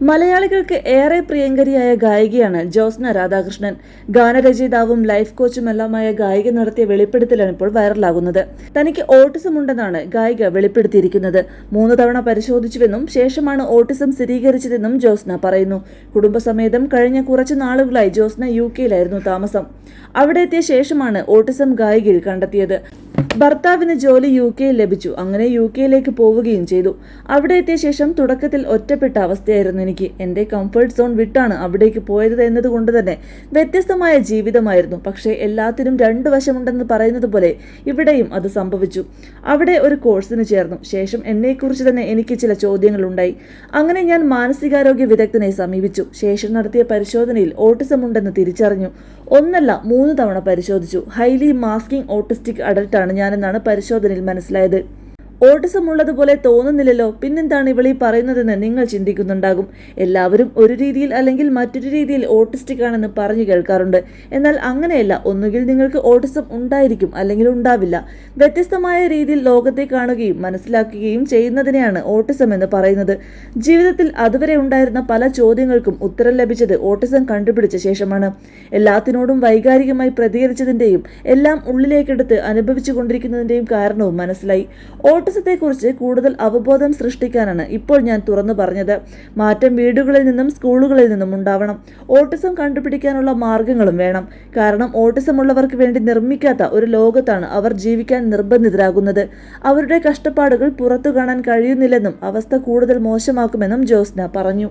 മലയാളികൾക്ക് ഏറെ പ്രിയങ്കരിയായ ഗായികയാണ് ജോസ്ന രാധാകൃഷ്ണൻ. ഗാനരചയിതാവും ലൈഫ് കോച്ചുമെല്ലാമായ ഗായിക നടത്തിയ വെളിപ്പെടുത്തലാണ് ഇപ്പോൾ വൈറലാകുന്നത്. തനിക്ക് ഓട്ടിസം ഉണ്ടെന്നാണ് ഗായിക വെളിപ്പെടുത്തിയിരിക്കുന്നത്. മൂന്ന് തവണ പരിശോധിച്ചുവെന്നും ശേഷമാണ് ഓട്ടിസം സ്ഥിരീകരിച്ചതെന്നും ജോസ്ന പറയുന്നു. കുടുംബസമേതം കഴിഞ്ഞ കുറച്ച് നാളുകളായി ജോസ്ന യു കെയിലായിരുന്നു താമസം. അവിടെ എത്തിയ ശേഷമാണ് ഓട്ടിസം ഗായികയിൽ കണ്ടെത്തിയത്. ഭർത്താവിന് ജോലി യു കെയിൽ ലഭിച്ചു. അങ്ങനെ യു കെയിലേക്ക് പോവുകയും ചെയ്തു. അവിടെ എത്തിയ ശേഷം തുടക്കത്തിൽ ഒറ്റപ്പെട്ട അവസ്ഥയായിരുന്നു എനിക്ക്. എന്റെ കംഫർട്ട് സോൺ വിട്ടാണ് അവിടേക്ക് പോയത് എന്നതുകൊണ്ട് തന്നെ വ്യത്യസ്തമായ ജീവിതമായിരുന്നു. പക്ഷേ എല്ലാത്തിനും രണ്ട് വശമുണ്ടെന്ന് പറയുന്നത് പോലെ ഇവിടെയും അത് സംഭവിച്ചു. അവിടെ ഒരു കോഴ്സിന് ചേർന്നു. ശേഷം എന്നെക്കുറിച്ച് തന്നെ എനിക്ക് ചില ചോദ്യങ്ങളുണ്ടായി. അങ്ങനെ ഞാൻ മാനസികാരോഗ്യ വിദഗ്ധനെ സമീപിച്ചു. ശേഷം നടത്തിയ പരിശോധനയിൽ ഓട്ടിസം ഉണ്ടെന്ന് തിരിച്ചറിഞ്ഞു. ഒന്നല്ല മൂന്ന് തവണ പരിശോധിച്ചു. ഹൈലി മാസ്കിംഗ് ഓട്ടിസ്റ്റിക് അഡൽട്ടാണ് ഞാനെന്നാണ് പരിശോധനയിൽ മനസ്സിലായത് ഓട്ടിസം ഉള്ളതുപോലെ തോന്നുന്നില്ലല്ലോ. പിന്നെന്താണ് ഇവളീ പറയുന്നതെന്ന് നിങ്ങൾ ചിന്തിക്കുന്നുണ്ടാകും. എല്ലാവരും ഒരു രീതിയിൽ അല്ലെങ്കിൽ മറ്റൊരു രീതിയിൽ ഓട്ടിസ്റ്റിക് ആണെന്ന് പറഞ്ഞു കേൾക്കാറുണ്ട്. എന്നാൽ അങ്ങനെയല്ല. ഒന്നുകിൽ നിങ്ങൾക്ക് ഓട്ടിസം ഉണ്ടായിരിക്കും അല്ലെങ്കിൽ ഉണ്ടാവില്ല. വ്യത്യസ്തമായ രീതിയിൽ ലോകത്തെ കാണുകയും മനസ്സിലാക്കുകയും ചെയ്യുന്നതിനെയാണ് ഓട്ടിസം എന്ന് പറയുന്നത്. ജീവിതത്തിൽ അതുവരെ ഉണ്ടായിരുന്ന പല ചോദ്യങ്ങൾക്കും ഉത്തരം ലഭിച്ചത് ഓട്ടിസം കണ്ടുപിടിച്ച ശേഷമാണ്. എല്ലാത്തിനോടും വൈകാരികമായി പ്രതികരിച്ചതിന്റെയും എല്ലാം ഉള്ളിലേക്കെടുത്ത് അനുഭവിച്ചു കൊണ്ടിരിക്കുന്നതിന്റെയും കാരണവും മനസ്സിലായി. ഓട്ടിസത്തെക്കുറിച്ച് കൂടുതൽ അവബോധം സൃഷ്ടിക്കാനാണ് ഇപ്പോൾ ഞാൻ തുറന്നു പറഞ്ഞത്. മാറ്റം വീടുകളിൽ നിന്നും സ്കൂളുകളിൽ നിന്നും ഉണ്ടാവണം. ഓട്ടിസം കണ്ടുപിടിക്കാനുള്ള മാർഗങ്ങളും വേണം. കാരണം ഓട്ടിസമുള്ളവർക്ക് വേണ്ടി നിർമ്മിക്കാത്ത ഒരു ലോകത്താണ് അവർ ജീവിക്കാൻ നിർബന്ധിതരാകുന്നത്. അവരുടെ കഷ്ടപ്പാടുകൾ പുറത്തു കാണാൻ കഴിയുന്നില്ലെന്നും അവസ്ഥ കൂടുതൽ മോശമാക്കുമെന്നും ജോസ്ന പറഞ്ഞു.